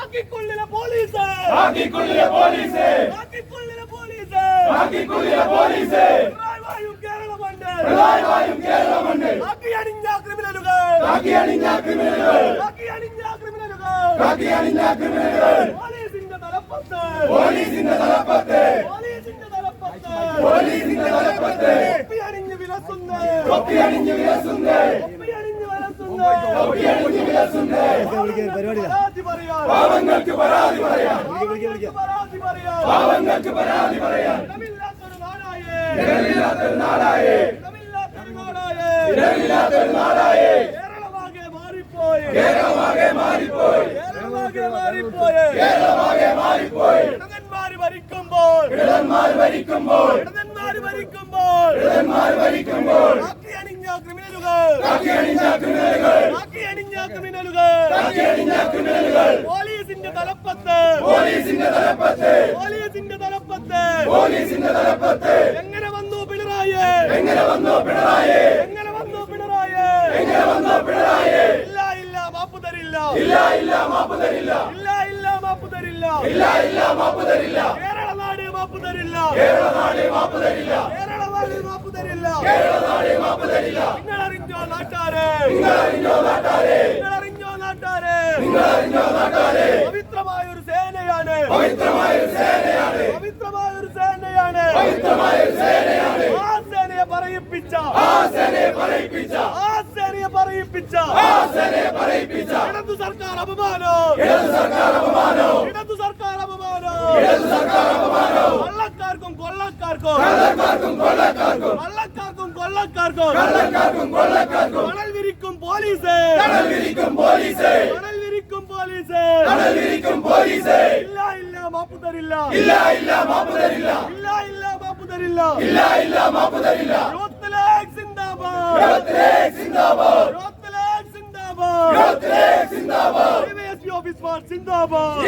ാക്കിക്കൊള്ളിലെ police ആക്കിക്കുള്ളിലെ police ാക്കിക്കൊള്ളിലെ police ആക്കിക്കുള്ളിലെ പോലീസ് പിണറായിയും കേരളമുണ്ട് പിണറായിയും കേരളമുണ്ട് ആക്കി അണിഞ്ഞ ക്രിമിനലുകൾ കാക്കി അണിഞ്ഞ ക്രിമിനലുകൾ ആക്കി അണിഞ്ഞ ക്രിമിനലുകൾ കാക്കി അണിഞ്ഞ ക്രിമിനലുകൾ പോലീസിന്റെ തലപ്പത്ത് പോലീസിന്റെ തലപ്പത്ത്. പോലീസിന്റെ തലപ്പത്ത്. പോലീസിന്റെ തലപ്പത്ത്. തൊപ്പി അണിഞ്ഞ് വിലസുന്ന. തൊപ്പി അണിഞ്ഞ് വിലസുണ്ട് തൊപ്പി അണിഞ്ഞ് വിലസുന്ന തൊപ്പി അണിഞ്ഞ് വിലസുണ്ട് പരാതി പറയാൻ. പാവങ്ങൾക്ക് പരാതി പറയാം പാവങ്ങൾക്ക് പരാതി പറയാം ഇടമില്ലാത്തൊരു നാടായേ. ഇടമില്ലാത്തൊരു നാടായേ. കേരളമാകെ മാറിപ്പോയി. കേരളമാകെ മാറിപ്പോയി. കേരളമാകെ മാറിപ്പോയി. ഇടതന്മാര് ഭരിക്കുമ്പോൾ ഇടന്മാർ ഭരിക്കുമ്പോൾ ഇടതന്മാര് ഭരിക്കുമ്പോൾ കാക്കി അണിഞ്ഞ ക്രിമിനലുകൾ കാക്കി അണിഞ്ഞ ക്രിമിനലുകൾ കാക്കി അണിഞ്ഞ ക്രിമിനലുകൾ കാക്കി അണിഞ്ഞ ക്രിമിനലുകൾ പോലീസിന്റെ തലപ്പത്ത് പോലീസിന്റെ തലപ്പത്ത് പോലീസിന്റെ തലപ്പത്ത് പോലീസിന്റെ തലപ്പത്ത് എങ്ങനെ വന്നു പിണറായി? എങ്ങനെ വന്നു പിണറായി? എങ്ങനെ വന്നു പിണറായി? എങ്ങനെ വന്നു പിണറായി? ഇല്ല ഇല്ല മാപ്പ് തരില്ല. ഇല്ല ഇല്ല മാപ്പ് തരില്ല. ഇല്ല ഇല്ല മാപ്പ് തരില്ല. ഇല്ല ഇല്ല മാപ്പ് തരില്ല. മാപ്പ് തരില്ല കേരള നാട് മാപ്പ് തരില്ല അറിഞ്ഞോ നാട്ടാരെ? നിങ്ങൾ അറിഞ്ഞോ നാട്ടാരെ? പവിത്രമായ ഒരു സേനയാണ്. പവിത്രമായ ഒരു സേനയാണ്. പവിത്രമായ ഒരു സേനയാണ്. പവിത്രമായ ഒരു സേനയാണ്. ആ സേനയെ പറയിപ്പിച്ച. ആ സേനയെ പറയിപ്പിച്ച. ആ സേനയെ പറയിപ്പിച്ച ആ സേനയെ പറയിപ്പിച്ച ഇടതു സർക്കാർ അപമാനോ. ഇടത് സർക്കാർ അപമാനോ. ഇടതു സർക്കാർ അപമാനോ. ഇടത് സർക്കാർ അപമാനോ. കള്ളക്കാർക്കും കൊള്ളക്കാർക്കും. കള്ളക്കാർക്കും കൊള്ളക്കാർക്കും. കള്ളക്കാർക്കും കൊള്ളക്കാർക്കും. കള്ളക്കാർക്കും കൊള്ളക്കാർക്കും. മണൽ വിരിക്കും പോലീസ്. കടൽ വിരിക്കും പോലീസ്. മണൽ വിരിക്കും പോലീസ്. കടൽ വിരിക്കും പോലീസ്. ഇല്ല ഇല്ല മാപ്പ് തരില്ല ഇല്ല ഇല്ല മാപ്പ് തരില്ല ഇല്ല ഇല്ല മാപ്പ് തരില്ല ഇല്ല ഇല്ല മാപ്പ് തരില്ല യൂത്ത് ലീഗ് സിന്ദാബാദ് ലീഗ് സിന്ദാബാദ് സിന്ദാബാദ് യൂത്ത് ലീഗ് സിന്ദാബാദ്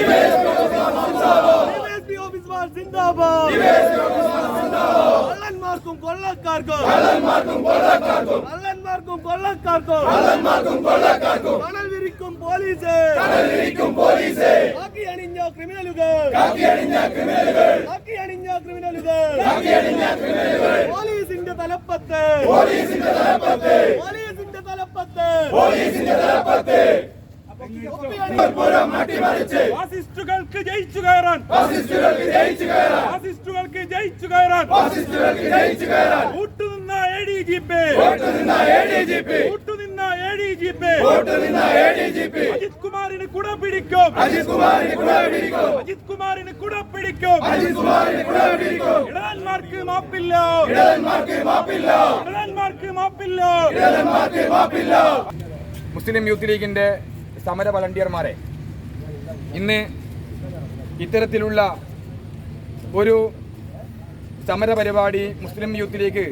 ഡിവൈഎസ്പി ഓഫീസ് വാർ സിന്ദാബാദ് ഡിവൈഎസ്പി ഓഫീസർ സിന്ദാബാദ് ഡിവൈഎസ്പി ഓഫീസ് വാർ സിന്ദാബാദ് ഡിവൈഎസ്പി കള്ളന്മാർക്കും കൊള്ളക്കാർക്കും കള്ളന്മാർക്കും കൊള്ളക്കാർക്കും കള്ളന്മാർക്കും കൊള്ളക്കാർക്കും കള്ളന്മാർക്കും കൊള്ളക്കാർക്കും മണൽ വിരിക്കും പോലീസ് കടൽ വിരിക്കും പോലീസ് കാക്കി അണിഞ്ഞ ക്രിമിനലുകൾ കാക്കി അണിഞ്ഞ ക്രിമിനലുകൾ കാക്കി അണിഞ്ഞ ക്രിമിനലുകൾ കാക്കി അണിഞ്ഞ ക്രിമിനലുകൾ പോലീസിന്റെ തലപ്പത്ത്! പോലീസിന്റെ തലപ്പത്ത്! തലപ്പത്ത് പോലീസിന്റെ തലപ്പത്ത്. ഫാസിസ്റ്റുകൾക്ക് ജയിച്ചു കയറാൻ. ഫാസിസ്റ്റുകൾക്ക് ജയിച്ചു കയറാൻ. ഫാസിസ്റ്റുകൾക്ക് ജയിച്ചു കയറാൻ. ഫാസിസ്റ്റുകൾക്ക് ജയിച്ചു കയറാൻ. കൂട്ടുനിന്ന A D G P vote നിന്ന A D G P കൂട്ടുനിന്ന A D G P vote A D G P Ajith കുമാറിന് കുട പിടിക്കും അജിത് കുമാറിന് കുട പിടിക്കും അജിത് കുമാറിന് കുട പിടിക്കും അജിത് കുമാറിന് കുട പിടിക്കും ഇടയന്മാർക്ക് മാപ്പില്ല. ഇടയന്മാർക്ക് മാപ്പില്ല. ഇടയന്മാർക്ക് മാപ്പില്ല. ഇടയന്മാർക്ക് മാപ്പില്ല. മുസ്ലിം യൂത്ത് ലീഗിന്റെ സമര വളണ്ടിയർമാരെ ഇന്ന് ഇത്തരത്തിലുള്ള ഒരു സമര പരിപാടി മുസ്ലിം യൂത്ത് ലീഗ്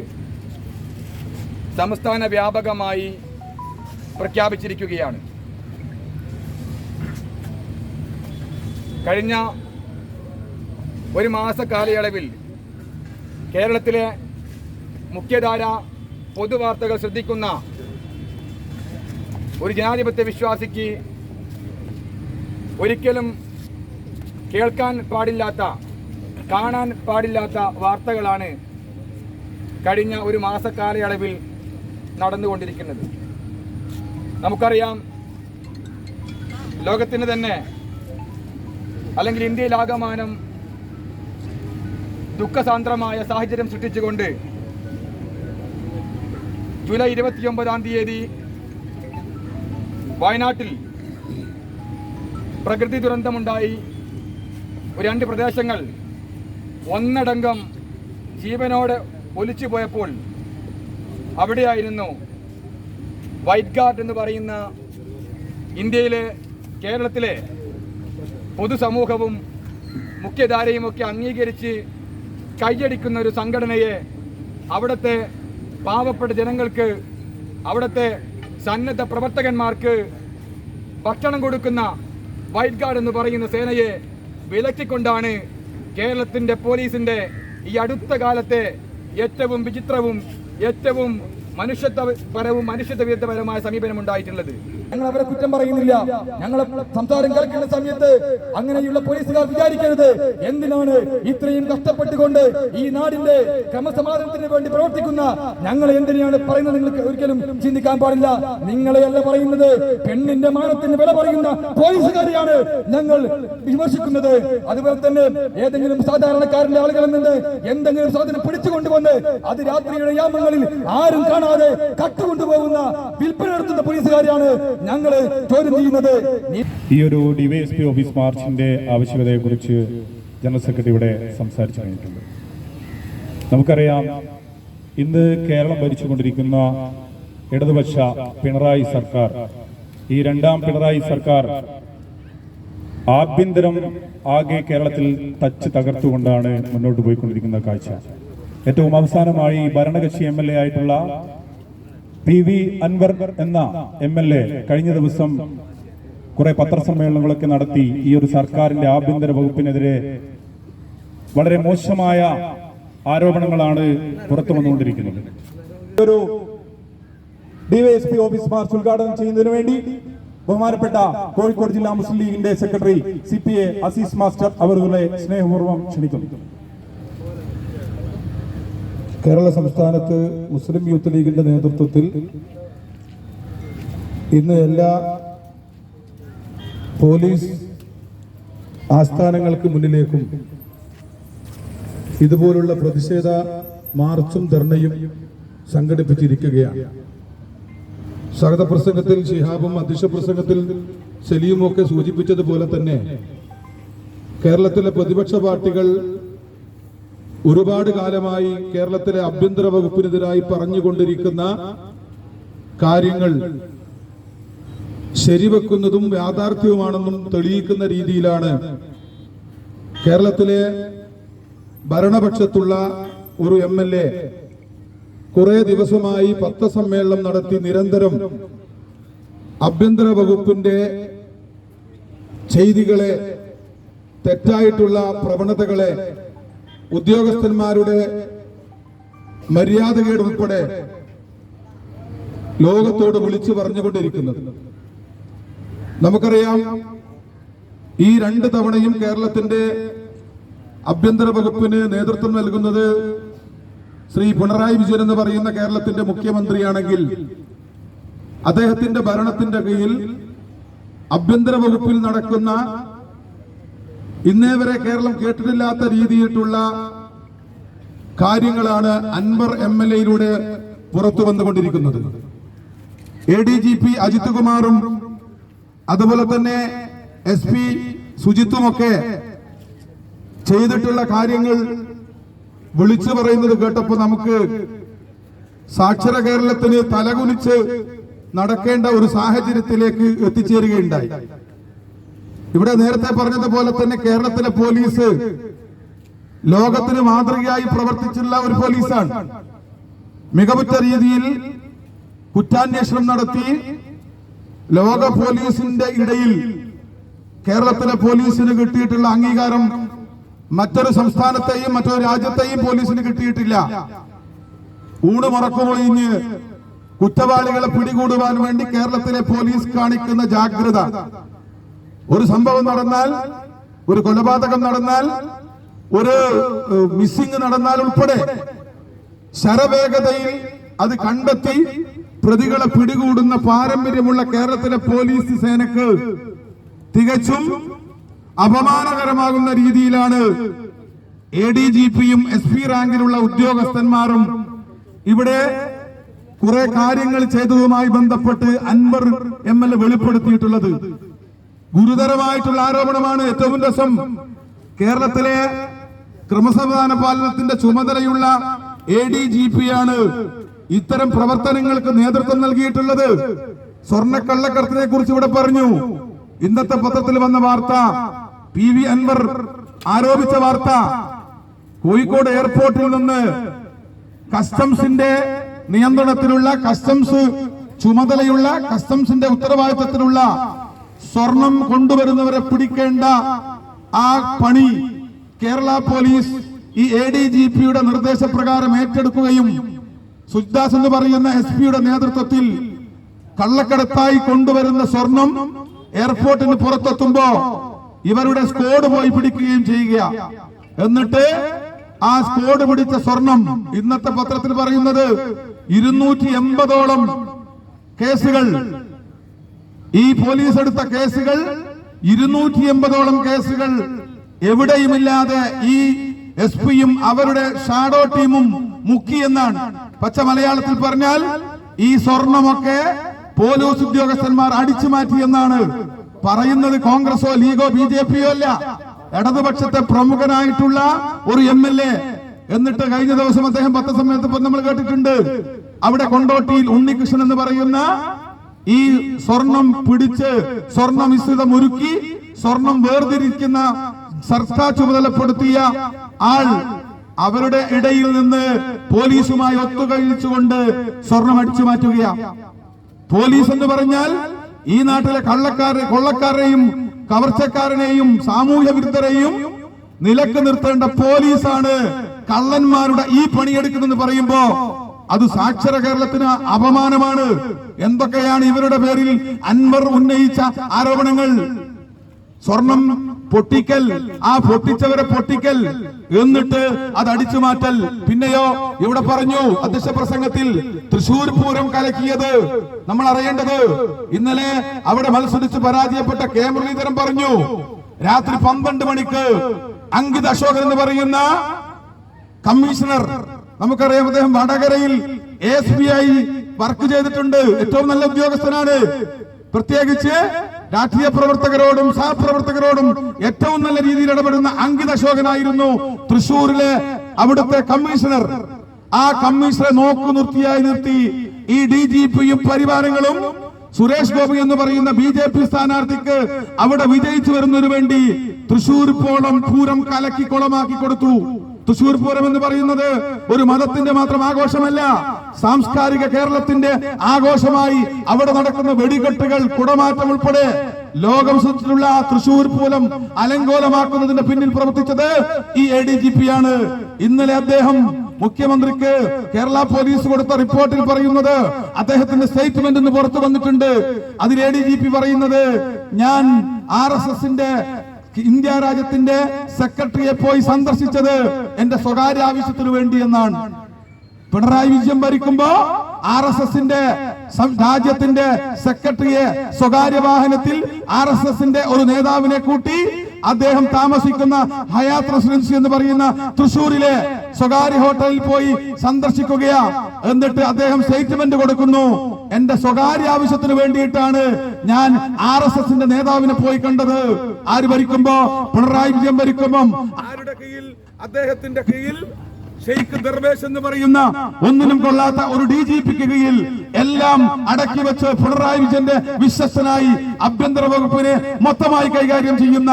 സംസ്ഥാന വ്യാപകമായി പ്രഖ്യാപിച്ചിരിക്കുകയാണ്. കഴിഞ്ഞ ഒരു മാസ കാലയളവിൽ കേരളത്തിലെ മുഖ്യധാര പൊതുവാർത്തകൾ ശ്രദ്ധിക്കുന്ന ഒരു ജനാധിപത്യ വിശ്വാസിക്ക് ഒരിക്കലും കേൾക്കാൻ പാടില്ലാത്ത കാണാൻ പാടില്ലാത്ത വാർത്തകളാണ് കഴിഞ്ഞ ഒരു മാസക്കാലയളവിൽ നടന്നുകൊണ്ടിരിക്കുന്നത്. നമുക്കറിയാം ലോകത്തിന് തന്നെ അല്ലെങ്കിൽ ഇന്ത്യയിലാകമാനം ദുഃഖസാന്ദ്രമായ സാഹചര്യം സൃഷ്ടിച്ചുകൊണ്ട് ജൂലൈ ഇരുപത്തിയൊമ്പതാം തീയതി വയനാട്ടിൽ പ്രകൃതി ദുരന്തമുണ്ടായി. രണ്ട് പ്രദേശങ്ങൾ ഒന്നടങ്കം ജീവനോടെ ഒലിച്ചു പോയപ്പോൾ അവിടെയായിരുന്നു വൈറ്റ് ഗാർഡ് എന്ന് പറയുന്ന ഇന്ത്യയിലെ കേരളത്തിലെ പൊതുസമൂഹവും മുഖ്യധാരയും ഒക്കെ അംഗീകരിച്ച് കൈയടിക്കുന്ന ഒരു സംഘടനയെ അവിടുത്തെ പാവപ്പെട്ട ജനങ്ങൾക്ക് അവിടുത്തെ സന്നദ്ധ പ്രവർത്തകന്മാർക്ക് ഭക്ഷണം കൊടുക്കുന്ന വൈറ്റ് ഗാർഡ് എന്ന് പറയുന്ന സേനയെ വിലക്കിക്കൊണ്ടാണ് കേരളത്തിന്റെ പോലീസിന്റെ ഈ അടുത്ത കാലത്തെ ഏറ്റവും വിചിത്രവും ഏറ്റവും മനുഷ്യത്വപരവും മനുഷ്യത്വ വിരുദ്ധപരമായ സമീപനം ഉണ്ടായിട്ടുള്ളത് ഞങ്ങൾ അവരെ കുറ്റം പറയുന്നില്ല. ഞങ്ങൾ സംസാരം കേൾക്കുന്ന സമയത്ത് അങ്ങനെയുള്ള പോലീസുകാർ വിചാരിക്കരുത്. എന്തിനാണ് ഇത്രയും കഷ്ടപ്പെട്ടുകൊണ്ട് ഈ നാടിന്റെ ക്രമസമാധാനത്തിന് വേണ്ടി പ്രവർത്തിക്കുന്ന ഞങ്ങൾ എന്തിനാണ് പറയുന്നത് നിങ്ങൾക്ക് ഒരിക്കലും ചിന്തിക്കാൻ പാടില്ല. നിങ്ങളെയല്ല പറയുന്നത് പെണ്ണിന്റെ മാനത്തിന് വില പറയുന്ന പോലീസുകാരെയാണ് ഞങ്ങൾ വിമർശിക്കുന്നത്. അതുപോലെ തന്നെ ഏതെങ്കിലും സാധാരണക്കാരന്റെ ആളുകളിൽ നിന്ന് എന്തെങ്കിലും സാധനം പിടിച്ചുകൊണ്ടുവന്ന് അത് രാത്രിയുടെ യാമങ്ങളിൽ ആരും കാണാതെ കട്ടുകൊണ്ടുപോകുന്ന വിൽപ്പന നടത്തുന്ന പോലീസുകാരെയാണ് ഞങ്ങൾ ചോദ്യം ചെയ്യുന്നത് ഈ ഒരു ഡിവൈഎസ്പി ഓഫീസ് മാർച്ചിന്റെ ആവശ്യകതയെക്കുറിച്ച് ജനറൽ സെക്രട്ടറി ഇവിടെ സംസാരിച്ചു കഴിഞ്ഞിട്ടുണ്ട്. നമുക്കറിയാം ഇന്ന് കേരളം ഭരിച്ചുകൊണ്ടിരിക്കുന്ന ഇടതുപക്ഷ പിണറായി സർക്കാർ ഈ രണ്ടാം പിണറായി സർക്കാർ ആഭ്യന്തരം ആകെ കേരളത്തിൽ തച്ച് തകർത്തുകൊണ്ടാണ് മുന്നോട്ട് പോയിക്കൊണ്ടിരിക്കുന്ന കാഴ്ച. ഏറ്റവും അവസാനമായി ഭരണകക്ഷി എം എൽ എ ആയിട്ടുള്ള പി വി അൻവർ എന്ന എം എൽ എ കഴിഞ്ഞ ദിവസം കുറെ പത്രസമ്മേളനങ്ങളൊക്കെ നടത്തി ഈ ഒരു സർക്കാരിന്റെ ആഭ്യന്തര വകുപ്പിനെതിരെ വളരെ മോശമായ ആരോപണങ്ങളാണ് പുറത്തു വന്നുകൊണ്ടിരിക്കുന്നത്. ഒരു ഡിവൈഎസ്പി ഓഫീസ് മാർച്ച് ഉദ്ഘാടനം ചെയ്യുന്നതിന് വേണ്ടി ബഹുമാനപ്പെട്ട കോഴിക്കോട് ജില്ലാ മുസ്ലിം ലീഗിന്റെ secretary C P A Azeez master അവരുടെ സ്നേഹപൂർവം ക്ഷണിക്കുന്നു. കേരള സംസ്ഥാനത്ത് മുസ്ലിം യൂത്ത് ലീഗിന്റെ നേതൃത്വത്തിൽ ഇന്ന് എല്ലാ പോലീസ് ആസ്ഥാനങ്ങൾക്ക് മുന്നിലേക്കും ഇതുപോലുള്ള പ്രതിഷേധ മാർച്ചും ധർണയും സംഘടിപ്പിച്ചിരിക്കുകയാണ്. സ്വാഗത പ്രസംഗത്തിൽ ഷിഹാബും അധ്യക്ഷ പ്രസംഗത്തിൽ സലീമും ഒക്കെ സൂചിപ്പിച്ചതുപോലെ തന്നെ കേരളത്തിലെ പ്രതിപക്ഷ പാർട്ടികൾ ഒരുപാട് കാലമായി കേരളത്തിലെ ആഭ്യന്തര വകുപ്പിനെതിരായി പറഞ്ഞുകൊണ്ടിരിക്കുന്ന കാര്യങ്ങൾ ശരിവെക്കുന്നതും യാഥാർത്ഥ്യവുമാണെന്നും തെളിയിക്കുന്ന രീതിയിലാണ് കേരളത്തിലെ ഭരണപക്ഷത്തുള്ള ഒരു എം എൽ എ കുറെ ദിവസമായി പത്രസമ്മേളനം നടത്തി നിരന്തരം ആഭ്യന്തര വകുപ്പിന്റെ ചെയ്തികളെ തെറ്റായിട്ടുള്ള പ്രവണതകളെ ഉദ്യോഗസ്ഥന്മാരുടെ മര്യാദകേട് ഉൾപ്പെടെ ലോകത്തോട് വിളിച്ചു പറഞ്ഞുകൊണ്ടിരിക്കുന്നത്. നമുക്കറിയാം ഈ രണ്ട് തവണയും കേരളത്തിന്റെ ആഭ്യന്തര വകുപ്പിന് നേതൃത്വം നൽകുന്നത് ശ്രീ പിണറായി വിജയൻ എന്ന് പറയുന്ന കേരളത്തിന്റെ മുഖ്യമന്ത്രിയാണെങ്കിൽ അദ്ദേഹത്തിന്റെ ഭരണത്തിന്റെ കീഴിൽ ആഭ്യന്തര വകുപ്പിൽ നടക്കുന്ന ഇന്നേ വരെ കേരളം കേട്ടിട്ടില്ലാത്ത രീതിയിലുള്ള കാര്യങ്ങളാണ് അൻവർ എം എൽ എയിലൂടെ പുറത്തു വന്നുകൊണ്ടിരിക്കുന്നത്. A D G P Ajith കുമാറും അതുപോലെ തന്നെ എസ് പി സുജിത്തുമൊക്കെ ചെയ്തിട്ടുള്ള കാര്യങ്ങൾ വിളിച്ചു പറയുന്നത് കേട്ടപ്പോ നമുക്ക് സാക്ഷര കേരളത്തിന് തലകുനിച്ച് നടക്കേണ്ട ഒരു സാഹചര്യത്തിലേക്ക് എത്തിച്ചേരുകയുണ്ടായി. ഇവിടെ നേരത്തെ പറഞ്ഞതുപോലെ തന്നെ കേരളത്തിലെ പോലീസ് ലോകത്തിന് മാതൃകയായി പ്രവർത്തിച്ചുള്ള ഒരു പോലീസാണ്. മികവുറ്റ രീതിയിൽ കുറ്റാന്വേഷണം നടത്തി ലോക പോലീസിന്റെ ഇടയിൽ കേരളത്തിലെ പോലീസിന് കിട്ടിയിട്ടുള്ള അംഗീകാരം മറ്റൊരു സംസ്ഥാനത്തെയും മറ്റൊരു രാജ്യത്തെയും പോലീസിന് കിട്ടിയിട്ടില്ല. ഊണ് മറക്കുമൊഴിഞ്ഞ് കുറ്റവാളികളെ പിടികൂടുവാൻ വേണ്ടി കേരളത്തിലെ പോലീസ് കാണിക്കുന്ന ജാഗ്രത. ഒരു സംഭവം നടന്നാൽ ഒരു കൊലപാതകം നടന്നാൽ ഒരു മിസ്സിംഗ് നടന്നാൽ ഉൾപ്പെടെ ശരവേഗതയിൽ അത് കണ്ടെത്തി പ്രതികളെ പിടികൂടുന്ന പാരമ്പര്യമുള്ള കേരളത്തിലെ പോലീസ് സേനക്ക് തികച്ചും അപമാനകരമാകുന്ന രീതിയിലാണ് എ ഡി ജി പിയും എസ് പി റാങ്കിലുള്ള ഉദ്യോഗസ്ഥന്മാരും ഇവിടെ കുറെ കാര്യങ്ങൾ ചെയ്തതുമായി ബന്ധപ്പെട്ട് അൻവർ എം എൽ എ വെളിപ്പെടുത്തിയിട്ടുള്ളത്. ഗുരുതരമായിട്ടുള്ള ആരോപണമാണ് ഏറ്റവും രസം. കേരളത്തിലെ ക്രമസമാധാന പാലനത്തിന്റെ ചുമതലയുള്ള എ ഡി ജി പി ആണ് ഇത്തരം പ്രവർത്തനങ്ങൾക്ക് നേതൃത്വം നൽകിയിട്ടുള്ളത്. സ്വർണക്കള്ളക്കടത്തിനെ കുറിച്ച് ഇവിടെ പറഞ്ഞു. ഇന്നത്തെ പത്രത്തിൽ വന്ന വാർത്ത പി വി അൻവർ ആരോപിച്ച വാർത്ത. കോഴിക്കോട് എയർപോർട്ടിൽ നിന്ന് കസ്റ്റംസിന്റെ നിയന്ത്രണത്തിലുള്ള കസ്റ്റംസ് ചുമതലയുള്ള കസ്റ്റംസിന്റെ ഉത്തരവാദിത്തത്തിലുള്ള സ്വർണം കൊണ്ടുവരുന്നവരെ പിടിക്കേണ്ട ആ പണി കേരള പോലീസ് ഈ എ ഡി ജി പിയുടെ നിർദ്ദേശപ്രകാരം ഏറ്റെടുക്കുകയും സുജ്ദാസ് എന്ന് പറയുന്ന എസ് പിയുടെ നേതൃത്വത്തിൽ കള്ളക്കടത്തായി കൊണ്ടുവരുന്ന സ്വർണം എയർപോർട്ടിന് പുറത്തെത്തുമ്പോ ഇവരുടെ സ്കോഡ് പോയി പിടിക്കുകയും ചെയ്യുക. എന്നിട്ട് ആ സ്കോഡ് പിടിച്ച സ്വർണം ഇന്നത്തെ പത്രത്തിൽ പറയുന്നത് ഇരുന്നൂറ്റി എൺപതോളം കേസുകൾ ഈ പോലീസ് എടുത്ത കേസുകൾ ഇരുന്നൂറ്റി എൺപതോളം കേസുകൾ എവിടെയുമില്ലാതെ ഈ എസ് പിയും അവരുടെ ഷാഡോ ടീമും മുക്കി എന്നാണ്. പച്ച മലയാളത്തിൽ പറഞ്ഞാൽ ഈ സ്വർണമൊക്കെ പോലീസ് ഉദ്യോഗസ്ഥന്മാർ അടിച്ചു മാറ്റി എന്നാണ്. പറയുന്നത് കോൺഗ്രസോ ലീഗോ ബി ജെ പിയോ അല്ല. ഇടതുപക്ഷത്തെ പ്രമുഖനായിട്ടുള്ള ഒരു എം എൽ എ. എന്നിട്ട് കഴിഞ്ഞ ദിവസം അദ്ദേഹം പത്രസമ്മേളനത്തിൽ നമ്മൾ കേട്ടിട്ടുണ്ട്. അവിടെ കൊണ്ടോട്ടിയിൽ ഉണ്ണികൃഷ്ണൻ എന്ന് പറയുന്ന ഈ സ്വർണം പിടിച്ച് സ്വർണ മിശ്രിതം ഒരുക്കി സ്വർണം വേർതിരിക്കുന്ന സർക്കാർ ചുമതലപ്പെടുത്തിയ ആൾ അവരുടെ ഇടയിൽ നിന്ന് പോലീസുമായി ഒത്തുകഴിച്ചുകൊണ്ട് സ്വർണം അടിച്ചു മാറ്റുകയാണ് പോലീസ് എന്ന് പറഞ്ഞാൽ ഈ നാട്ടിലെ കള്ളക്കാരെ കൊള്ളക്കാരെയും കവർച്ചക്കാരനെയും സാമൂഹ്യ വിരുദ്ധരെയും നിലയ്ക്ക് നിർത്തേണ്ട പോലീസാണ് കള്ളന്മാരുടെ ഈ പണിയെടുക്കുന്നെന്ന് പറയുമ്പോ അത് സാക്ഷര കേരളത്തിന് അപമാനമാണ്. എന്തൊക്കെയാണ് ഇവരുടെ പേരിൽ അൻവർ ഉന്നയിച്ച ആരോപണങ്ങൾ? സ്വർണം പൊട്ടിക്കൽ ആ പൊട്ടിച്ചവരെ പൊട്ടിക്കൽ എന്നിട്ട് അത് അടിച്ചു മാറ്റൽ. പിന്നെയോ ഇവിടെ പറഞ്ഞു അധ്യക്ഷ പ്രസംഗത്തിൽ തൃശൂർ പൂരം കലക്കിയത്. നമ്മൾ അറിയേണ്ടത് ഇന്നലെ അവിടെ മത്സരിച്ച് പരാജയപ്പെട്ട കെ മുരളീധരൻ പറഞ്ഞു രാത്രി പന്ത്രണ്ട് മണിക്ക് അങ്കിത് അശോകൻ എന്ന് പറയുന്ന കമ്മീഷണർ നമുക്കറിയാം അദ്ദേഹം വടകരയിൽ എസ് ബി ഐ വർക്ക് ചെയ്തിട്ടുണ്ട്. ഏറ്റവും നല്ല ഉദ്യോഗസ്ഥനാണ്. പ്രത്യേകിച്ച് രാഷ്ട്രീയ പ്രവർത്തകരോടും സഹപ്രവർത്തകരോടും ഏറ്റവും നല്ല രീതിയിൽ ഇടപെടുന്ന അങ്കിത് അശോകനായിരുന്നു തൃശൂരിലെ അവിടുത്തെ കമ്മീഷണർ. ആ കമ്മീഷണറെ നോക്കു നിർത്തിയായി നിർത്തി. ഈ ഡി ജി പിയും പരിവാരങ്ങളും സുരേഷ് ഗോപി എന്ന് പറയുന്ന ബി ജെ പി സ്ഥാനാർത്ഥിക്ക് അവിടെ വിജയിച്ചു വരുന്നതിനു വേണ്ടി തൃശൂർ പോളം പൂരം കലക്കി കുളമാക്കി കൊടുത്തു. തൃശൂർ പൂരം എന്ന് പറയുന്നത് ഒരു മതത്തിന്റെ മാത്രം ആഘോഷമല്ല. സാംസ്കാരിക കേരളത്തിന്റെ ആഘോഷമായി അവിടെ നടക്കുന്ന വെടികെട്ടുകൾ കുടമാറ്റം ഉൾപ്പെടെ ലോകം സൃഷ്ടിച്ചിട്ടുള്ള തൃശൂർ പൂരം അലങ്കോലമാക്കുന്നതിന്റെ പിന്നിൽ പ്രവർത്തിച്ചത് ഈ എ ഡി ജി പി ആണ്. ഇന്നലെ അദ്ദേഹം മുഖ്യമന്ത്രിക്ക് കേരള പോലീസ് കൊടുത്ത റിപ്പോർട്ടിൽ പറയുന്നത് അദ്ദേഹത്തിന്റെ സ്റ്റേറ്റ്മെന്റ് പുറത്തു വന്നിട്ടുണ്ട്. അതിൽ എ ഡി ജി പി പറയുന്നത് ഞാൻ ആർ എസ് എസിന്റെ ഇന്ത്യ രാജ്യത്തിന്റെ സെക്രട്ടറിയെ പോയി സന്ദർശിച്ചത് എന്റെ സ്വകാര്യ ആവശ്യത്തിന് വേണ്ടി എന്നാണ്. പിണറായി വിജയൻ ഭരിക്കുമ്പോ ആർ എസ് എസിന്റെ രാജ്യത്തിന്റെ സെക്രട്ടറിയെ സ്വകാര്യ വാഹനത്തിൽ ആർ എസ് എസിന്റെ ഒരു നേതാവിനെ കൂട്ടി അദ്ദേഹം താമസിക്കുന്ന ഹയാത്ത് റെസിഡൻസി എന്ന് പറയുന്ന തൃശൂരിലെ സ്വകാര്യ ഹോട്ടലിൽ പോയി സന്ദർശിക്കുകയാ. എന്നിട്ട് അദ്ദേഹം സ്റ്റേറ്റ്മെന്റ് കൊടുക്കുന്നു. എന്റെ സ്വകാര്യ ആവശ്യത്തിന് വേണ്ടിയിട്ടാണ് ഞാൻ ആർ എസ് എസിന്റെ നേതാവിനെ പോയി കണ്ടത്. ആര് ഭരിക്കുമ്പോ? പിണറായി വിജയൻ ഭരിക്കുമ്പം. ആരുടെ കീഴിൽ? അദ്ദേഹത്തിന്റെ കീഴിൽ ഷെയ്ഖ് ദർവേഷ് എന്ന് പറയുന്ന ഒന്നിനും കൊള്ളാത്ത ഒരു ഡി ജി പിക്ക് കീഴിൽ എല്ലാം അടക്കി വെച്ച് പിണറായി വിജയന്റെ വിശ്വസ്തനായി ആഭ്യന്തര വകുപ്പിനെ മൊത്തമായി കൈകാര്യം ചെയ്യുന്ന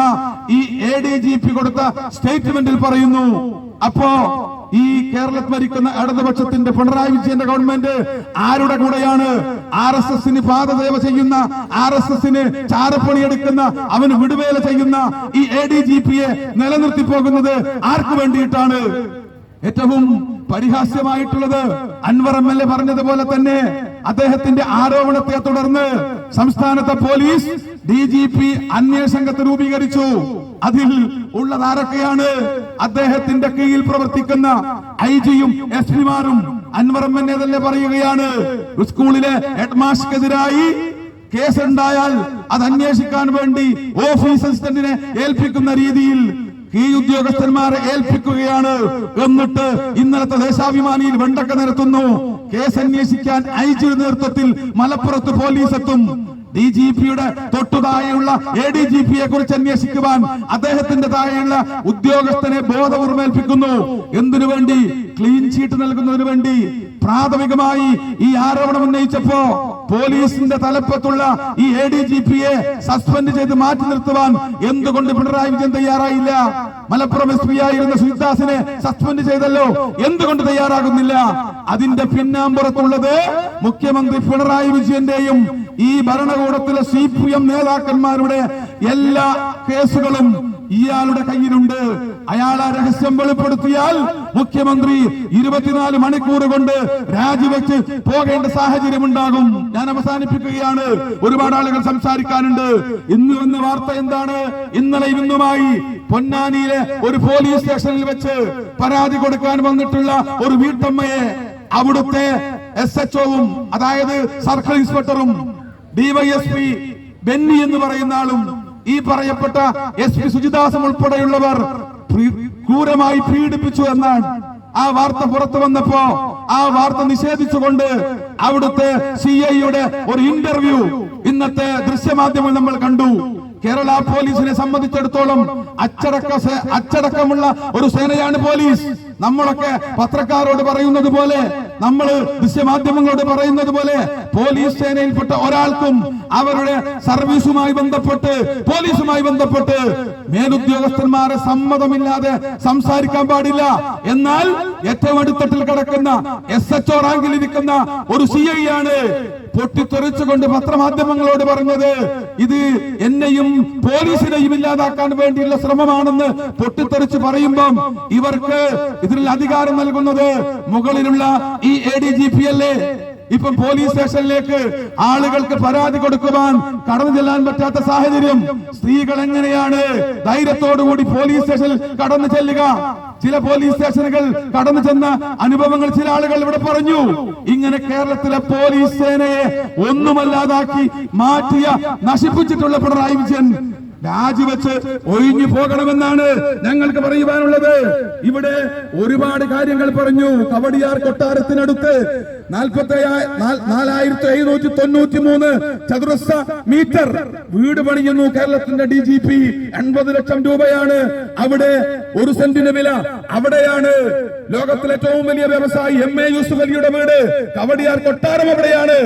ഈ എ ഡി ജി പി കൊടുത്ത സ്റ്റേറ്റ്മെന്റിൽ പറയുന്നു അപ്പോ ഈ കേരളത്തിൽ ഭരിക്കുന്ന ഇടതുപക്ഷത്തിന്റെ പിണറായി വിജയന്റെ ഗവൺമെന്റ് ആരുടെ കൂടെയാണ്? ആർ എസ് എസിന് പാദദേവ ചെയ്യുന്ന ആർ എസ് എസിന് ചാരപ്പണി എടുക്കുന്ന അവന് വിടുവേല ചെയ്യുന്ന ഈ എ ഡി ജി പിയെ നിലനിർത്തി പോകുന്നത് ആർക്ക് വേണ്ടിയിട്ടാണ്? ഏറ്റവും പരിഹാസ്യമായിട്ടുള്ളത് അൻവർ എം എൽ എ പറഞ്ഞതുപോലെ തന്നെ അദ്ദേഹത്തിന്റെ ആരോപണത്തെ തുടർന്ന് സംസ്ഥാനത്തെ പോലീസ് ഡി ജി പി അന്വേഷണ സംഘത്തെ രൂപീകരിച്ചു. അതിൽ ഉള്ളത് ആരൊക്കെയാണ്? അദ്ദേഹത്തിന്റെ കീഴിൽ പ്രവർത്തിക്കുന്ന ഐ ജിയും എസ് പിമാരും എ തന്നെ പറയുകയാണ്. സ്കൂളിലെ ഹെഡ് മാസ്റ്റർക്കെതിരായി കേസുണ്ടായാൽ അത് അന്വേഷിക്കാൻ വേണ്ടി ഓഫീസ് അസിസ്റ്റന്റിനെ ഏൽപ്പിക്കുന്ന രീതിയിൽ ഈ ഉദ്യോഗസ്ഥന്മാരെ ഏൽപ്പിക്കുകയാണ്. എന്നിട്ട് ഇന്നലത്തെ ദേശാഭിമാനിയിൽ വെണ്ടക്ക നിരത്തുന്നു. കേസ് അന്വേഷിക്കാൻ ഐ നേതൃത്വത്തിൽ മലപ്പുറത്ത് പോലീസ് എത്തും. ഡി ജി പിയുടെ തൊട്ടുതായുള്ള എ ഡി ജി പിയെ കുറിച്ച് അന്വേഷിക്കുവാൻ അദ്ദേഹത്തിന്റെ താഴെയുള്ള ഉദ്യോഗസ്ഥനെ ബോധപൂർവേൽപ്പിക്കുന്നു എന്തിനു വേണ്ടി? ക്ലീൻ ചീട്ട് നൽകുന്നതിന് വേണ്ടി. പ്രാഥമികമായി ഈ ആരോപണം ഉന്നയിച്ചപ്പോ പോലീസിന്റെ തലപ്പത്തുള്ള ഈ എ ഡി ജി പിയെ സസ്പെൻഡ് ചെയ്ത് മാറ്റി നിർത്തുവാൻ എന്തുകൊണ്ട് പിണറായി വിജയൻ തയ്യാറായില്ല? മലപ്പുറം എസ് പി ആയിരുന്ന സുജിദാസിനെ സസ്പെൻഡ് ചെയ്തല്ലോ. എന്തുകൊണ്ട് തയ്യാറാകുന്നില്ല? അതിന്റെ പിന്നാമ്പുറത്തുള്ളത് മുഖ്യമന്ത്രി പിണറായി വിജയന്റെയും ഈ ഭരണകൂടത്തിലെ സി പി എം നേതാക്കന്മാരുടെ എല്ലാ കേസുകളും ഇയാളുടെ കയ്യിലുണ്ട്. അയാൾ ആ രഹസ്യം വെളിപ്പെടുത്തിയാൽ മുഖ്യമന്ത്രി ഇരുപത്തിനാല് മണിക്കൂർ കൊണ്ട് രാജിവെച്ച് പോകേണ്ട സാഹചര്യം ഉണ്ടാകും ഞാൻ അവസാനിപ്പിക്കുകയാണ്. ഒരുപാട് ആളുകൾ സംസാരിക്കാനുണ്ട്. ഇന്ന് വന്ന വാർത്ത എന്താണ്? ഇന്നലെ ഇന്നുമായി പൊന്നാനിയിലെ ഒരു പോലീസ് സ്റ്റേഷനിൽ വെച്ച് പരാതി കൊടുക്കാൻ വന്നിട്ടുള്ള ഒരു വീട്ടമ്മയെ അവിടുത്തെ എസ് എച്ച് അതായത് സർക്കിൾ ഇൻസ്പെക്ടറും ഡിവൈഎസ്പി ബെന്നി എന്ന് പറയുന്ന ആളും ഈ പറയപ്പെട്ട എസ് പി സുജിദാസം ഉൾപ്പെടെയുള്ളവർ ക്രൂരമായി പീഡിപ്പിച്ചു എന്നാണ് ആ വാർത്ത പുറത്തു വന്നപ്പോ ആ വാർത്ത നിഷേധിച്ചുകൊണ്ട് അവിടുത്തെ സി ഐയുടെ ഒരു ഇന്റർവ്യൂ ഇന്നത്തെ ദൃശ്യമാധ്യമം നമ്മൾ കണ്ടു. കേരള പോലീസിനെ സംബന്ധിച്ചിടത്തോളം അച്ചടക്ക അച്ചടക്കമുള്ള ഒരു സേനയാണ് പോലീസ്. നമ്മളൊക്കെ പത്രക്കാരോട് പറയുന്നത് പോലെ നമ്മൾ ദൃശ്യമാധ്യമങ്ങളോട് പറയുന്നത് പോലെ പോലീസ് സേനയിൽപ്പെട്ട ഒരാൾക്കും അവരുടെ സർവീസുമായി ബന്ധപ്പെട്ട് പോലീസുമായി ബന്ധപ്പെട്ട് മേലുദ്യോഗസ്ഥന്മാരെ സമ്മതമില്ലാതെ സംസാരിക്കാൻ പാടില്ല. എന്നാൽ ഏറ്റവും അടിത്തട്ടിൽ കിടക്കുന്ന എസ് എച്ച് ഒ റാങ്കിൽ ഇരിക്കുന്ന ഒരു സി ഐ ആണ് പൊട്ടിത്തെറിച്ചുകൊണ്ട് പത്രമാധ്യമങ്ങളോട് പറഞ്ഞത് ഇത് എന്നെയും പോലീസിനെയും ഇല്ലാതാക്കാൻ വേണ്ടിയുള്ള ശ്രമമാണെന്ന് പൊട്ടിത്തെറിച്ച് പറയുമ്പം ഇവർക്ക് ഇതിൽ അധികാരം നൽകുന്നത് മുകളിലുള്ള ഈ എ ഡി ജി പി അല്ലേ ഇപ്പം പോലീസ് സ്റ്റേഷനിലേക്ക് ആളുകൾക്ക് പരാതി കൊടുക്കുവാൻ കടന്നു ചെല്ലാൻ പറ്റാത്ത സാഹചര്യം. സ്ത്രീകൾ എങ്ങനെയാണ് ധൈര്യത്തോടുകൂടി പോലീസ് സ്റ്റേഷനിൽ കടന്നു ചെല്ലുക? ചില പോലീസ് സ്റ്റേഷനുകൾ കടന്നു ചെന്ന അനുഭവങ്ങൾ ചില ആളുകൾ ഇവിടെ പറഞ്ഞു. ഇങ്ങനെ കേരളത്തിലെ പോലീസ് സേനയെ ഒന്നുമല്ലാതാക്കി മാറ്റിയ നശിപ്പിച്ചിട്ടുള്ള പിണറായി വിജയൻ രാജിവെച്ച് ഒഴിഞ്ഞു പോകണമെന്നാണ് ഞങ്ങൾക്ക് പറയുവാനുള്ളത്. ഇവിടെ ഒരുപാട് കാര്യങ്ങൾ പറഞ്ഞു. കവടിയാർ കൊട്ടാരത്തിനടുത്ത് നാൽപ്പത്തി നാലായിരത്തി എഴുന്നൂറ്റി തൊണ്ണൂറ്റി മൂന്ന് ചതുരശ്ര മീറ്റർ. വീട് പണിയുന്നു കേരളത്തിന്റെ ഡി ജി പി. എൺപത് ലക്ഷം രൂപയാണ്. അവിടെ ഒരു സെന്റിന് വില. അവിടെയാണ് ലോകത്തിലെ ഏറ്റവും വലിയ വ്യവസായി എം എ യൂസുഫ് അലിയുടെ വീട്. കവടിയാർ കൊട്ടാരം അവിടെയാണ്.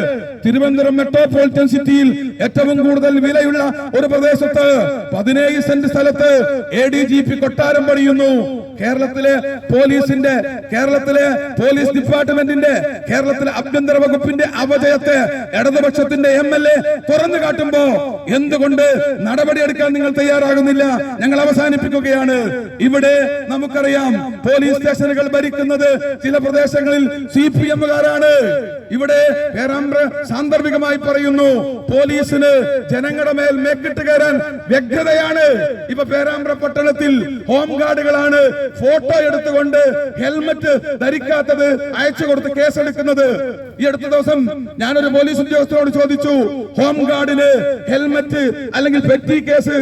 തിരുവനന്തപുരം മെട്രോപൊളിറ്റൻ സിറ്റിയിൽ ഏറ്റവും കൂടുതൽ വിലയുള്ള ഒരു പ്രദേശത്ത് പതിനേഴ് സെന്റ് സ്ഥലത്ത് എ ഡി ജി പി കൊട്ടാരം പണിയുന്നു. കേരളത്തിലെ പോലീസിന്റെ കേരളത്തിലെ പോലീസ് ഡിപ്പാർട്ട്മെന്റിന്റെ കേരളത്തിലെ ആഭ്യന്തര വകുപ്പിന്റെ അപജയത്തെ ഇടതുപക്ഷത്തിന്റെ എം എൽ എ തുറന്നു കാട്ടുമ്പോ എന്തുകൊണ്ട് നടപടിയെടുക്കാൻ നിങ്ങൾ തയ്യാറാകുന്നില്ല? ഞങ്ങൾ അവസാനിപ്പിക്കുകയാണ്. ഇവിടെ നമുക്കറിയാം പോലീസ് സ്റ്റേഷനുകൾ ഭരിക്കുന്നത് ചില പ്രദേശങ്ങളിൽ സി പി എമ്മുകാരാണ്. ഇവിടെ സാന്ദർഭികമായി പറയുന്നു പോലീസിന് ജനങ്ങളുടെ മേൽ മേക്കിട്ട് കയറാൻ വ്യഗ്രതയാണ്. ഇപ്പൊ പേരാമ്പ്ര പട്ടണത്തിൽ ഹോം ഗാർഡുകളാണ്. ഫോട്ടോ എടുത്തുകൊണ്ട് ഹെൽമറ്റ് ധരിക്കാത്തത് അയച്ചു കൊടുത്ത് കേസെടുക്കുന്നത്. ഈ അടുത്ത ദിവസം ഞാനൊരു പോലീസ് ഉദ്യോഗസ്ഥരോട് ചോദിച്ചു ഹോം ഗാർഡിന് ഹെൽമറ്റ് അല്ലെങ്കിൽ പെറ്റി കേസ്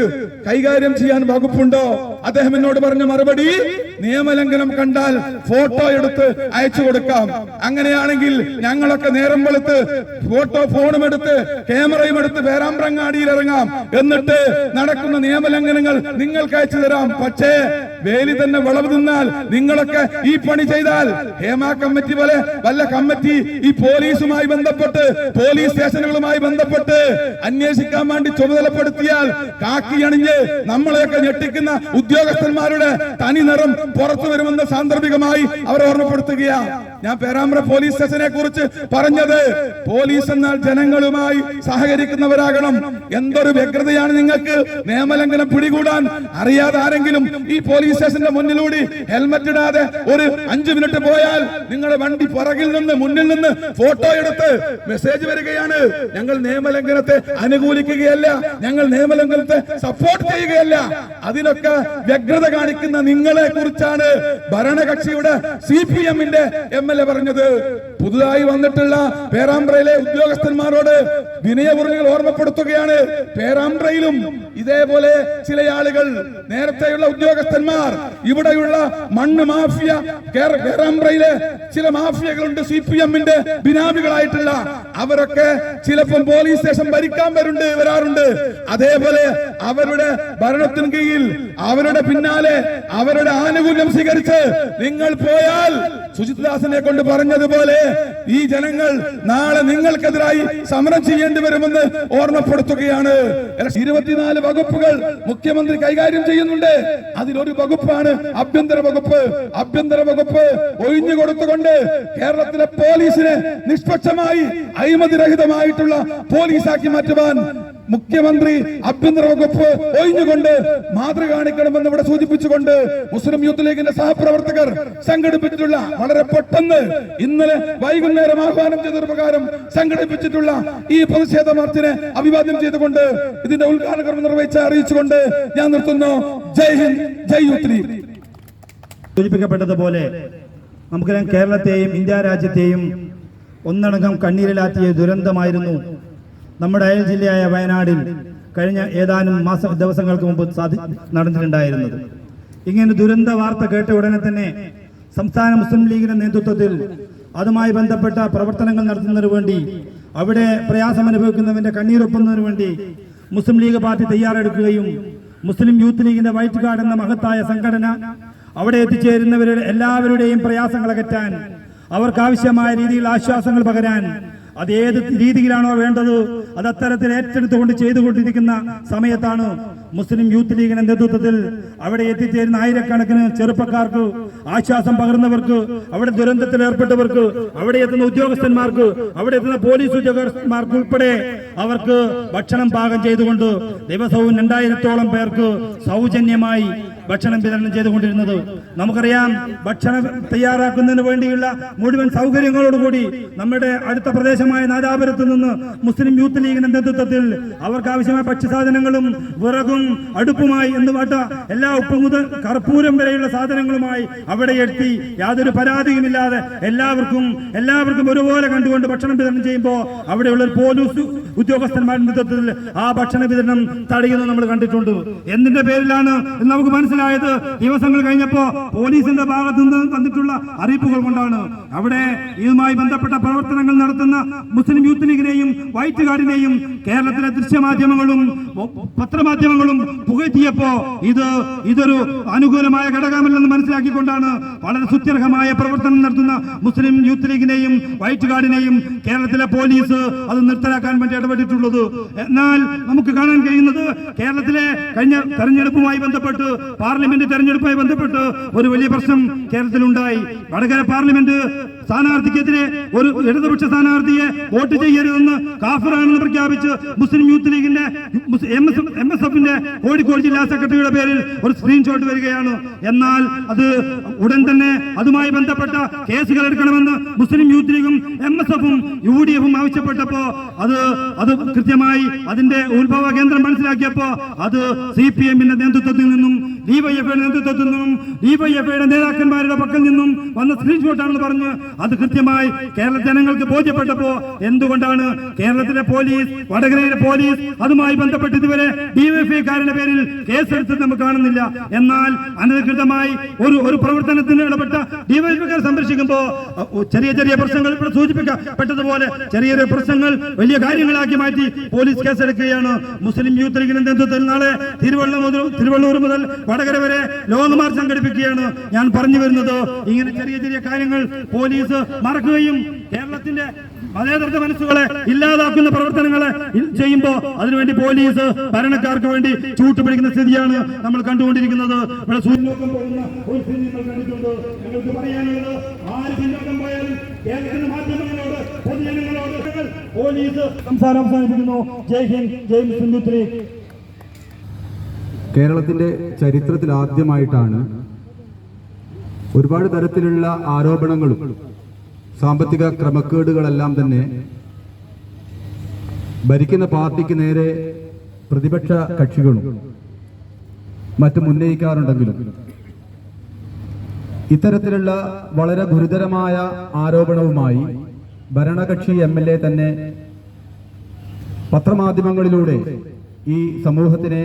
കൈകാര്യം ചെയ്യാൻ വകുപ്പുണ്ടോ? അദ്ദേഹം എന്നോട് പറഞ്ഞ മറുപടി നിയമലംഘനം കണ്ടാൽ ഫോട്ടോ എടുത്ത് അയച്ചു കൊടുക്കാം. അങ്ങനെയാണെങ്കിൽ ഞങ്ങളൊക്കെ നേരം വെളുത്ത് ഫോട്ടോ ഫോണും എടുത്ത് ക്യാമറയും എടുത്ത് പേരാമ്പ്രങ്ങാടിയിൽ ഇറങ്ങാം. എന്നിട്ട് നടക്കുന്ന നിയമലംഘനങ്ങൾ നിങ്ങൾക്ക് അയച്ചു തരാം. പക്ഷേ വേലി തന്നെ വിളവ് നിന്നാൽ നിങ്ങളൊക്കെ ഈ പണി ചെയ്താൽ ഹേമ കമ്മിറ്റി പോലെ വല്ല കമ്മിറ്റി ഈ പോലീസുമായി ബന്ധപ്പെട്ട് പോലീസ് സ്റ്റേഷനുകളുമായി ബന്ധപ്പെട്ട് അന്വേഷിക്കാൻ വേണ്ടി ചുമതലപ്പെടുത്തിയാൽ കാക്കി അണിഞ്ഞ് നമ്മളെയൊക്കെ ഞെട്ടിക്കുന്ന ഉദ്യോഗസ്ഥന്മാരുടെ തനി നിറം പുറത്തു വരുമെന്ന് സാന്ദർഭികമായി അവർ ഓർമ്മപ്പെടുത്തുകയാ ഞാൻ പേരാമ്പ്ര പോലീസ് സ്റ്റേഷനെ കുറിച്ച് പറഞ്ഞത് പോലീസ് എന്നാൽ ജനങ്ങളുമായി സഹകരിക്കുന്നവരാകണം. എന്തൊരു വ്യഗ്രതയാണ് നിങ്ങൾക്ക് നിയമലംഘനം പിടികൂടാൻ? അറിയാതെ ആരെങ്കിലും ഈ പോലീസ് സ്റ്റേഷന്റെ മുന്നിലൂടെ ഹെൽമറ്റ് ഇടാതെ ഒരു അഞ്ചു മിനിറ്റ് പോയാൽ നിങ്ങളുടെ വണ്ടി പുറകിൽ നിന്ന് മുന്നിൽ നിന്ന് ഫോട്ടോ എടുത്ത് മെസ്സേജ് വരികയാണ്. ഞങ്ങൾ നിയമലംഘനത്തെ അനുകൂലിക്കുകയല്ല. ഞങ്ങൾ നിയമലംഘനത്തെ സപ്പോർട്ട് ചെയ്യുകയല്ല. അതിനൊക്കെ വ്യഗ്രത കാണിക്കുന്ന നിങ്ങളെ കുറിച്ചാണ് ഭരണകക്ഷിയുടെ സി പി എമ്മിന്റെ എം എൽ എ പറഞ്ഞത്? പുതുതായി വന്നിട്ടുള്ള പേരാമ്പ്രയിലെ ഉദ്യോഗസ്ഥന്മാരോട് വിനയപൂർവങ്ങൾ ഓർമ്മപ്പെടുത്തുകയാണ്. പേരാമ്പ്രയിലും ഇതേപോലെ ചില ആളുകൾ നേരത്തെയുള്ള ഉദ്യോഗസ്ഥന്മാർ ഇവിടെയുള്ള മണ്ണ് മാഫിയ പേരാമ്പ്രയിലെ ചില മാഫിയകളുണ്ട് സി പി എമ്മിന്റെ ബിനാമികളായിട്ടുള്ള. അവരൊക്കെ ചിലപ്പം പോലീസ് സ്റ്റേഷൻ ഭരിക്കാൻ വരുണ്ട് വരാറുണ്ട്. അതേപോലെ അവരുടെ ഭരണത്തിന് കീഴിൽ അവരുടെ പിന്നാലെ അവരുടെ ആനുകൂല്യം സ്വീകരിച്ച് നിങ്ങൾ പോയാൽ സുജിത്ദാസിനെ കൊണ്ട് പറഞ്ഞതുപോലെ ഈ ജനങ്ങൾ നാളെ നിങ്ങൾക്കെതിരായി സമരം ചെയ്യേണ്ടി വരുമെന്ന് ഓർമ്മപ്പെടുത്തുകയാണ്. ഇരുപത്തിനാല് വകുപ്പുകൾ മുഖ്യമന്ത്രി കൈകാര്യം ചെയ്യുന്നുണ്ട്. അതിലൊരു വകുപ്പാണ് ആഭ്യന്തര വകുപ്പ്. ആഭ്യന്തര വകുപ്പ് ഒഴിഞ്ഞു കൊടുത്തുകൊണ്ട് കേരളത്തിലെ പോലീസിനെ നിഷ്പക്ഷമായി അഴിമതിരഹിതമായിട്ടുള്ള പോലീസാക്കി മാറ്റുവാൻ മുഖ്യമന്ത്രി ആഭ്യന്തര വകുപ്പ് ഒഴിഞ്ഞുകൊണ്ട് മാതൃക കാണിക്കണമെന്ന് ഇവിടെ സൂചിപ്പിച്ചുകൊണ്ട് മുസ്ലിം യൂത്ത് ലീഗിന്റെ സഹപ്രവർത്തകർ സംഘടിപ്പിച്ചിട്ടുള്ള വളരെ പെട്ടെന്ന് ഇന്നലെ വൈകുന്നേരം ആഹ്വാനം ചെയ്ത പ്രകാരം സംഘടിപ്പിച്ചിട്ടുള്ള ഈ പ്രതിഷേധ മാർച്ചിനെ അഭിവാദ്യം ചെയ്തുകൊണ്ട് ഇതിന്റെ ഉദ്ഘാടന നിർവഹിച്ച് അറിയിച്ചുകൊണ്ട് ഞാൻ നിർത്തുന്നു. ജയ് ഹിന്ദ് ജയ് യൂത്ത് ലീഗ്. സൂചിപ്പിക്കപ്പെട്ടതുപോലെ നമുക്കറിയാം കേരളത്തെയും ഇന്ത്യ രാജ്യത്തെയും ഒന്നടങ്കം കണ്ണീരിലാത്തിയ ദുരന്തമായിരുന്നു നമ്മുടെ അയൽ ജില്ലയായ വയനാടിൽ കഴിഞ്ഞ ഏതാനും മാസ ദിവസങ്ങൾക്ക് മുമ്പ് സാധി നടന്നിട്ടുണ്ടായിരുന്നത്. ഇങ്ങനെ ദുരന്ത വാർത്ത കേട്ട ഉടനെ തന്നെ സംസ്ഥാന മുസ്ലിം ലീഗിന്റെ നേതൃത്വത്തിൽ അതുമായി ബന്ധപ്പെട്ട പ്രവർത്തനങ്ങൾ നടത്തുന്നതിന് വേണ്ടി അവിടെ പ്രയാസം അനുഭവിക്കുന്നവന്റെ കണ്ണീരൊപ്പുന്നതിന് വേണ്ടി മുസ്ലിം ലീഗ് പാർട്ടി തയ്യാറെടുക്കുകയും മുസ്ലിം യൂത്ത് ലീഗിന്റെ വൈറ്റ് കാർഡ് എന്ന മഹത്തായ സംഘടന അവിടെ എത്തിച്ചേരുന്നവരുടെ എല്ലാവരുടെയും പ്രയാസങ്ങൾ അകറ്റാൻ അവർക്ക് ആവശ്യമായ രീതിയിൽ ആശ്വാസങ്ങൾ പകരാൻ അത് ഏത് രീതിയിലാണോ വേണ്ടത് അത് അത്തരത്തിൽ ഏറ്റെടുത്തുകൊണ്ട് ചെയ്തുകൊണ്ടിരിക്കുന്ന സമയത്താണ് മുസ്ലിം യൂത്ത് ലീഗിന്റെ നേതൃത്വത്തിൽ അവിടെ എത്തിച്ചേരുന്ന ആയിരക്കണക്കിന് ചെറുപ്പക്കാർക്ക് ആശ്വാസം പകർന്നവർക്ക് അവിടെ ദുരന്തത്തിൽ ഏർപ്പെട്ടവർക്ക് അവിടെ എത്തുന്ന ഉദ്യോഗസ്ഥന്മാർക്ക് അവിടെ എത്തുന്ന പോലീസ് ഉദ്യോഗസ്ഥന്മാർക്ക് ഉൾപ്പെടെ അവർക്ക് ഭക്ഷണം പാകം ചെയ്തുകൊണ്ട് ദിവസവും രണ്ടായിരത്തോളം പേർക്ക് സൗജന്യമായി ഭക്ഷണം വിതരണം ചെയ്തുകൊണ്ടിരുന്നത്. നമുക്കറിയാം ഭക്ഷണം തയ്യാറാക്കുന്നതിന് വേണ്ടിയുള്ള മുഴുവൻ സൗകര്യങ്ങളോടുകൂടി നമ്മുടെ അടുത്ത പ്രദേശമായ നാദാപുരത്ത് നിന്ന് മുസ്ലിം യൂത്ത് ലീഗിന്റെ നേതൃത്വത്തിൽ അവർക്ക് ആവശ്യമായ ഭക്ഷ്യസാധനങ്ങളും വിറകും അടുപ്പുമായി എന്ന് വേണ്ട എല്ലാ ഉപ്പ് മുതൽ കർപ്പൂരം വരെയുള്ള സാധനങ്ങളുമായി അവിടെ എത്തി യാതൊരു പരാതിയുമില്ലാതെ എല്ലാവർക്കും എല്ലാവർക്കും ഒരുപോലെ കണ്ടുകൊണ്ട് ഭക്ഷണം വിതരണം ചെയ്യുമ്പോൾ അവിടെയുള്ള പോലീസ് ഉദ്യോഗസ്ഥന്മാരുടെ നേതൃത്വത്തിൽ ആ ഭക്ഷണ വിതരണം തടയുന്നത് നമ്മൾ കണ്ടിട്ടുണ്ട്. എന്തിന്റെ പേരിലാണ് നമുക്ക് മനസ്സിലായത് ദിവസങ്ങൾ കഴിഞ്ഞപ്പോ പോലീസിന്റെ ഭാഗത്തു നിന്ന് തന്നിട്ടുള്ള അറിയിപ്പുകൾ കൊണ്ടാണ്. അവിടെ ഇതുമായി ബന്ധപ്പെട്ട പ്രവർത്തനങ്ങൾ നടത്തുന്ന മുസ്ലിം യൂത്ത് ലീഗിനെയും വൈറ്റ് ഗാർഡിനെയും കേരളത്തിലെ ദൃശ്യമാധ്യമങ്ങളും പത്രമാധ്യമങ്ങളും പുകഴ്ത്തിയപ്പോ ഇത് ഇതൊരു അനുകൂലമായ ഘടകമല്ലെന്ന് മനസ്സിലാക്കിക്കൊണ്ടാണ് വളരെ സുത്യർഹമായ പ്രവർത്തനം നടത്തുന്ന മുസ്ലിം യൂത്ത് ലീഗിനെയും വൈറ്റ് ഗാർഡിനെയും കേരളത്തിലെ പോലീസ് അത് നിർത്തലാക്കാൻ വേണ്ടി ഇടപെട്ടിട്ടുള്ളത്. എന്നാൽ നമുക്ക് കാണാൻ കഴിയുന്നത് കേരളത്തിലെ കഴിഞ്ഞ തെരഞ്ഞെടുപ്പുമായി ബന്ധപ്പെട്ട് പാർലമെന്റ് തെരഞ്ഞെടുപ്പുമായി ബന്ധപ്പെട്ട് ഒരു വലിയ പ്രശ്നം കേരളത്തിലുണ്ടായി. വടകര പാർലമെന്റ് സ്ഥാനാർത്ഥിക്കെതിരെ ഒരു ഇടതുപക്ഷ സ്ഥാനാർത്ഥിയെ വോട്ട് ചെയ്യരുതെന്ന് കാഫറാണെന്ന് പ്രഖ്യാപിച്ച് മുസ്ലിം യൂത്ത് ലീഗിന്റെ എം എസ് എഫിന്റെ കോഴിക്കോട് ജില്ലാ സെക്രട്ടറിയുടെ പേരിൽ ഒരു സ്ക്രീൻഷോട്ട് വരികയാണ്. എന്നാൽ അത് ഉടൻ തന്നെ അതുമായി ബന്ധപ്പെട്ട കേസുകൾ എടുക്കണമെന്ന് മുസ്ലിം യൂത്ത് ലീഗും എം എസ് എഫും യു ഡി എഫും ആവശ്യപ്പെട്ടപ്പോ അത് അത് കൃത്യമായി അതിന്റെ ഉത്ഭവ കേന്ദ്രം മനസ്സിലാക്കിയപ്പോ അത് സി പി എമ്മിന്റെ നേതൃത്വത്തിൽ നിന്നും ഡിവൈഎഫ്ഐയുടെ നേതൃത്വത്തിൽ നിന്നും ഡിവൈഎഫ്ഐയുടെ നേതാക്കന്മാരുടെ പക്കൽ നിന്നും വന്ന സ്ക്രീൻഷോട്ടാണെന്ന് പറഞ്ഞ് അത് കൃത്യമായി കേരള ജനങ്ങൾക്ക് ബോധ്യപ്പെട്ടപ്പോ എന്തുകൊണ്ടാണ് കേരളത്തിലെ പോലീസ് വടകരയിലെ പോലീസ് അതുമായി ബന്ധപ്പെട്ട് ഇതുവരെ ഡിവൈഎഫ്ഐക്കാരുടെ പേരിൽ കേസെടുത്ത് നമുക്ക് കാണുന്നില്ല. എന്നാൽ അനധികൃതമായി ഒരു ഒരു പ്രവർത്തനത്തിന് ഇടപെട്ട ഡിവൈഎഫ്ഐക്കാർ സംരക്ഷിക്കുമ്പോൾ ചെറിയ ചെറിയ പ്രശ്നങ്ങൾ ഇവിടെ സൂചിപ്പിക്കപ്പെട്ടതുപോലെ ചെറിയ ചെറിയ പ്രശ്നങ്ങൾ വലിയ കാര്യങ്ങളാക്കി മാറ്റി പോലീസ് കേസെടുക്കുകയാണ്. മുസ്ലിം യൂത്ത് ലീഗിന്റെ നേതൃത്വത്തിൽ നാളെ തിരുവള്ളൂർ മുതൽ തിരുവള്ളൂർ മുതൽ വടകര വരെ ലോങ് മാർച്ച് സംഘടിപ്പിക്കുകയാണ്. ഞാൻ പറഞ്ഞു വരുന്നത് ഇങ്ങനെ ചെറിയ ചെറിയ കാര്യങ്ങൾ പോലീസ് മറക്കുകയും കേരളത്തിന്റെ മതേതര മനസ്സുകളെ ഇല്ലാതാക്കുന്ന പ്രവർത്തനങ്ങളെ ചെയ്യുമ്പോൾ അതിനുവേണ്ടി പോലീസ് ഭരണക്കാർക്ക് വേണ്ടി ചൂട്ടുപിടിക്കുന്ന സ്ഥിതിയാണ് നമ്മൾ കണ്ടുകൊണ്ടിരിക്കുന്നത്. ഇവിടെ പോകുന്ന നിങ്ങൾക്ക് പോയാലും പൊതുജനങ്ങളോട് പോലീസ് സംസാരം അവസാനിപ്പിക്കുന്നു. ജയ് ഹിന്ദ് ജയ് മുസ്ലിം കേരളത്തിന്റെ ചരിത്രത്തിൽ ആദ്യമായിട്ടാണ് ഒരുപാട് തരത്തിലുള്ള ആരോപണങ്ങളും സാമ്പത്തിക ക്രമക്കേടുകളെല്ലാം തന്നെ ഭരിക്കുന്ന പാർട്ടിക്ക് നേരെ പ്രതിപക്ഷ കക്ഷികളും മറ്റും ഉന്നയിക്കാറുണ്ടെങ്കിലും ഇത്തരത്തിലുള്ള വളരെ ഗുരുതരമായ ആരോപണവുമായി ഭരണകക്ഷി എം എൽ എ തന്നെ പത്രമാധ്യമങ്ങളിലൂടെ ഈ സമൂഹത്തിനെ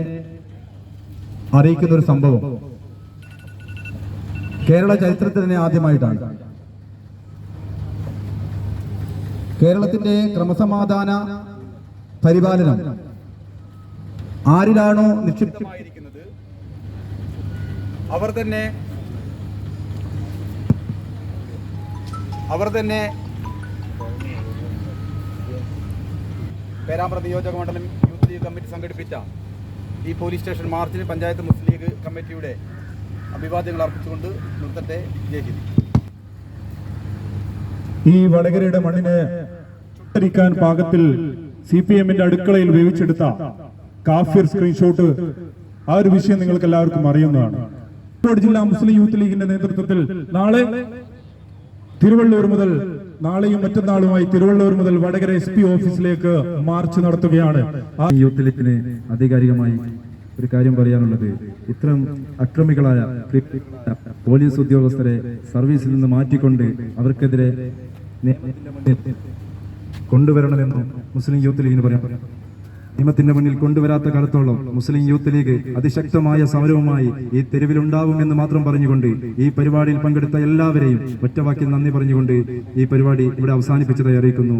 അറിയിക്കുന്ന ഒരു സംഭവം. കേരള ചരിത്രത്തിൽ തന്നെ ആദ്യമായിട്ടാണ്. കേരളത്തിന്റെ ക്രമസമാധാന പരിപാലനം ആരിലാണോ നിക്ഷിപ്തമായിരിക്കുന്നത്? അവർ തന്നെ അവർ തന്നെ പേരാമ്പ്ര നിയോജക മണ്ഡലം യൂത്ത് ലീഗ് കമ്മിറ്റി സംഘടിപ്പിച്ച ഈ പോലീസ് സ്റ്റേഷൻ മാർച്ചിന് പഞ്ചായത്ത് മുസ്ലിം ലീഗ് കമ്മിറ്റിയുടെ അഭിവാദ്യങ്ങൾ അർപ്പിച്ചുകൊണ്ട് നിർത്തട്ടെ. ജയിക്കുന്നു ഈ വടകരയുടെ മണ്ണിനെ ചുട്ടരിക്കാൻ പാകത്തിൽ സി പി എമ്മിന്റെ അടുക്കളയിൽ വേവിച്ചെടുത്ത കാഫിർ സ്ക്രീൻഷോട്ട് ആ ഒരു വിഷയം നിങ്ങൾക്ക് എല്ലാവർക്കും അറിയുന്നതാണ്. കോഴിക്കോട് ജില്ലാ മുസ്ലിം യൂത്ത് ലീഗിന്റെ നേതൃത്വത്തിൽ നാളെ തിരുവള്ളൂർ മുതൽ നാളെയും മറ്റന്നാളുമായി തിരുവള്ളൂർ മുതൽ വടകര എസ് പി ഓഫീസിലേക്ക് മാർച്ച് നടത്തുകയാണ്. യൂത്ത് ലീഗിന് ആധികാരികമായി ഒരു കാര്യം പറയാനുള്ളത്. ഇത്തരം അക്രമികളായ പോലീസ് ഉദ്യോഗസ്ഥരെ സർവീസിൽ നിന്ന് മാറ്റിക്കൊണ്ട് അവർക്കെതിരെ കൊണ്ടുവരണമെന്ന് മുസ്ലിം യൂത്ത് ലീഗിന് പറയാം നിയമത്തിന്റെ മുന്നിൽ കൊണ്ടുവരാത്ത കാലത്തോളം മുസ്ലിം യൂത്ത് ലീഗ് അതിശക്തമായ സമരവുമായി ഈ തെരുവിലുണ്ടാവും എന്ന് മാത്രം പറഞ്ഞുകൊണ്ട് ഈ പരിപാടിയിൽ പങ്കെടുത്ത എല്ലാവരെയും ഒറ്റവാക്കിൽ നന്ദി പറഞ്ഞുകൊണ്ട് ഈ പരിപാടി ഇവിടെ അവസാനിപ്പിച്ചതായി അറിയിക്കുന്നു.